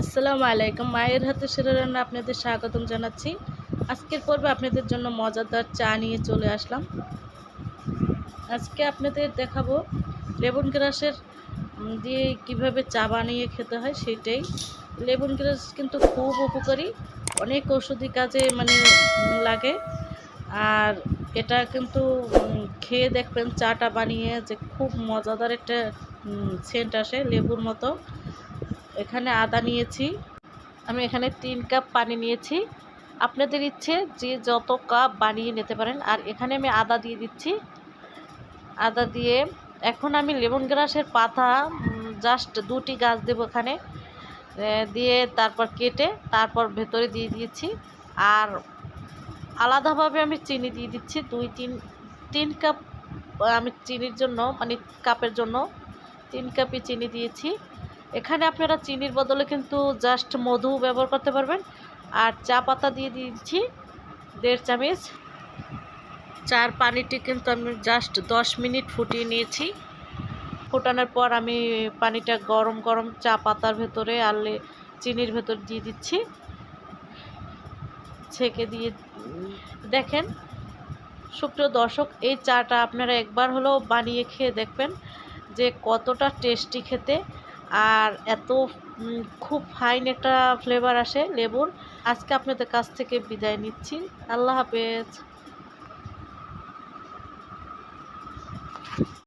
আসসালামু আলাইকুম। মায়ের হাতে সেরা রান্না আপনাদের স্বাগতম জানাচ্ছি। আজকের পর্বে আপনাদের জন্য মজাদার চা নিয়ে চলে আসলাম। আজকে আপনাদের দেখাবো লেবুন গ্রাসের দিয়ে কীভাবে চা বানিয়ে খেতে হয় সেটাই। লেবুন গ্রাস কিন্তু খুব উপকারী, অনেক ঔষধি কাজে মানে লাগে। আর এটা কিন্তু খেয়ে দেখবেন চাটা বানিয়ে যে খুব মজাদার একটা সেন্ট আসে লেবুর মতো। এখানে আদা নিয়েছি। আমি এখানে তিন কাপ পানি নিয়েছি। আপনাদের ইচ্ছে যে যত কাপ বানিয়ে নিতে পারেন, আর এখানে আমি আদা দিয়ে দিচ্ছি। আদা দিয়ে এখন আমি লেমন গ্রাসের পাতা জাস্ট দুটি গাছ দেবো এখানে। দিয়ে তারপর কেটে তারপর ভেতরে দিয়ে দিয়েছি। আর আলাদাভাবে আমি চিনি দিয়ে দিচ্ছি, দুই, তিন তিন কাপ আমি চিনির জন্য মানে কাপের জন্য তিন কাপই চিনি দিয়েছি। এখানে আপনারা চিনির বদলে কিন্তু জাস্ট মধু ব্যবহার করতে পারবেন। আর চা পাতা দিয়ে দিয়েছি, দেড় চামচ। চার পানিটি কিন্তু আমি জাস্ট দশ মিনিট ফুটিয়ে নিয়েছি। ফোটানোর পর আমি পানিটা গরম গরম চা পাতার ভেতরে আর চিনির ভেতর দিয়ে দিচ্ছি। ছেঁকে দিয়ে দেখেন, সুপ্রিয় দর্শক, এই চাটা আপনারা একবার হলেও বানিয়ে খেয়ে দেখবেন যে কতটা টেস্টি খেতে। আর এত খুব ফাইন একটা ফ্লেভার আসে লেবুর। আজকে আপনাদের কাছ থেকে বিদায় নিচ্ছি। আল্লাহ হাফেজ।